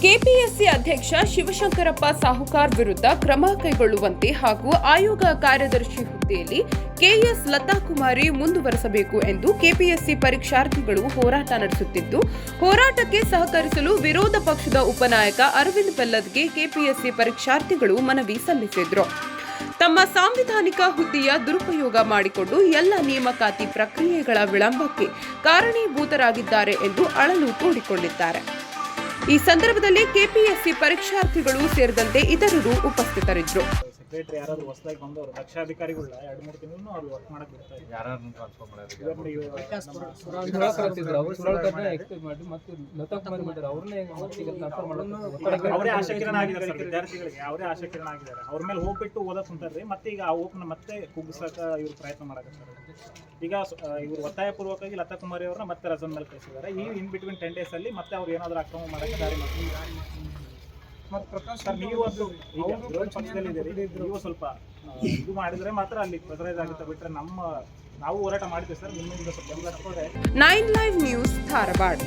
KPSC ಅಧ್ಯಕ್ಷ ಶಿವಶಂಕರಪ್ಪ ಸಾಹುಕಾರ್ ವಿರುದ್ಧ ಕ್ರಮ ಕೈಗೊಳ್ಳುವಂತೆ ಹಾಗೂ ಆಯೋಗ ಕಾರ್ಯದರ್ಶಿ ಹುದ್ದೆಯಲ್ಲಿ ಕೆಎಸ್ ಲತಾಕುಮಾರಿ ಮುಂದುವರೆಸಬೇಕು ಎಂದು ಕೆಪಿಎಸ್ಸಿ ಪರೀಕ್ಷಾರ್ಥಿಗಳು ಹೋರಾಟ ನಡೆಸುತ್ತಿದ್ದು, ಹೋರಾಟಕ್ಕೆ ಸಹಕರಿಸಲು ವಿರೋಧ ಪಕ್ಷದ ಉಪನಾಯಕ ಅರವಿಂದ್ ಬೆಲ್ಲದ್ಗೆ ಕೆಪಿಎಸ್ಸಿ ಪರೀಕ್ಷಾರ್ಥಿಗಳು ಮನವಿ ಸಲ್ಲಿಸಿದ್ರು. ತಮ್ಮ ಸಾಂವಿಧಾನಿಕ ಹುದ್ದೆಯ ದುರುಪಯೋಗ ಮಾಡಿಕೊಂಡು ಎಲ್ಲ ನೇಮಕಾತಿ ಪ್ರಕ್ರಿಯೆಗಳ ವಿಳಂಬಕ್ಕೆ ಕಾರಣೀಭೂತರಾಗಿದ್ದಾರೆ ಎಂದು ಅಳಲು ತೋಡಿಕೊಂಡಿದ್ದಾರೆ. ಈ ಸಂದರ್ಭದಲ್ಲಿ ಕೆಪಿಎಸ್ಸಿ ಪರೀಕ್ಷಾರ್ಥಿಗಳು ಸೇರಿದಂತೆ ಇತರರು ಉಪಸ್ಥಿತರಿದ್ದರು. ಸೆಕ್ರೆಟರಿ ಯಾರಾದ್ರು ಹೊಸದಾಗಿ ಬಂದವರು ದಕ್ಷಾಧಿಕಾರಿಗಳ ಎರಡು ಮೂರು ತಿಂಗಳು ಅವ್ರು ವರ್ಕ್ ಮಾಡಕ್ ಬಿಡ್ತಾರೆ ಯಾರನ್ನು ಟ್ರಾನ್ಸ್ಫರ್ ಅವ್ರು ಸುಧಾಕರ್ನ ಎಕ್ಸ್ಪೆಕ್ಟ್ ಮಾಡಿ ಮತ್ತೆ ಲತಾ ಕುಮಾರ್ ಮಾಡಿದ್ರು ಅವ್ರನ್ನೇ ಟ್ರಾನ್ಸ್ಫರ್ ಮಾಡೋದು ಅವರೇ ಆಶಕಿರಣ ಆಗಿದ್ದಾರೆ ವಿದ್ಯಾರ್ಥಿಗಳಿಗೆ ಅವರೇ ಆಶಕಿರಣ ಆಗಿದ್ದಾರೆ. ಅವ್ರ ಮೇಲೆ ಹೋಗ್ಬಿಟ್ಟು ಓದಕ್ ಕುಂತಾರ್ರಿ ಮತ್ತೆ ಈಗ ಆ ಹೋಪ್ನ ಮತ್ತೆ ಕುಗ್ಗಿಸಕ ಇವ್ರು ಪ್ರಯತ್ನ ಮಾಡಕತ್ತಾರೆ ಈಗ ಇವ್ರು ಒತ್ತಾಯ ಪೂರ್ವಕವಾಗಿ ಲತಾ ಕುಮಾರಿ ಅವ್ರನ್ನ ಮತ್ತೆ ರಜನ್ ಮೇಲೆ ಕಳಿಸಿದ್ದಾರೆ. ಈ ಇನ್ ಬಿಟ್ವೀನ್ ಟೆನ್ ಡೇಸ್ ಅಲ್ಲಿ ಮತ್ತೆ ಅವ್ರು ಏನಾದ್ರು ಅಕ್ರಮ ಮಾಡಕ್ಕೆ ದಾರಿ ಮಾಡ್ತಾರೆ. ಮತ್ತೆ ಪ್ರಕಾಶ್ ಸರ್ ನೀವು ಇದ್ದೀರಿ. ನೀವು ಸ್ವಲ್ಪ ಇದು ಮಾಡಿದ್ರೆ ಮಾತ್ರ ಅಲ್ಲಿ ಪ್ರೆಸರೈಸ್ ಆಗುತ್ತೆ ಬಿಟ್ರೆ ನಮ್ಮ ನಾವು ಹೋರಾಟ ಮಾಡ್ತೀವಿ ಸರ್. ನಿಮ್ಮಿಂದ ಸ್ವಲ್ಪ ಬೆಂಬಲ ನೈನ್ ಲೈವ್ ನ್ಯೂಸ್ ಧಾರವಾಡ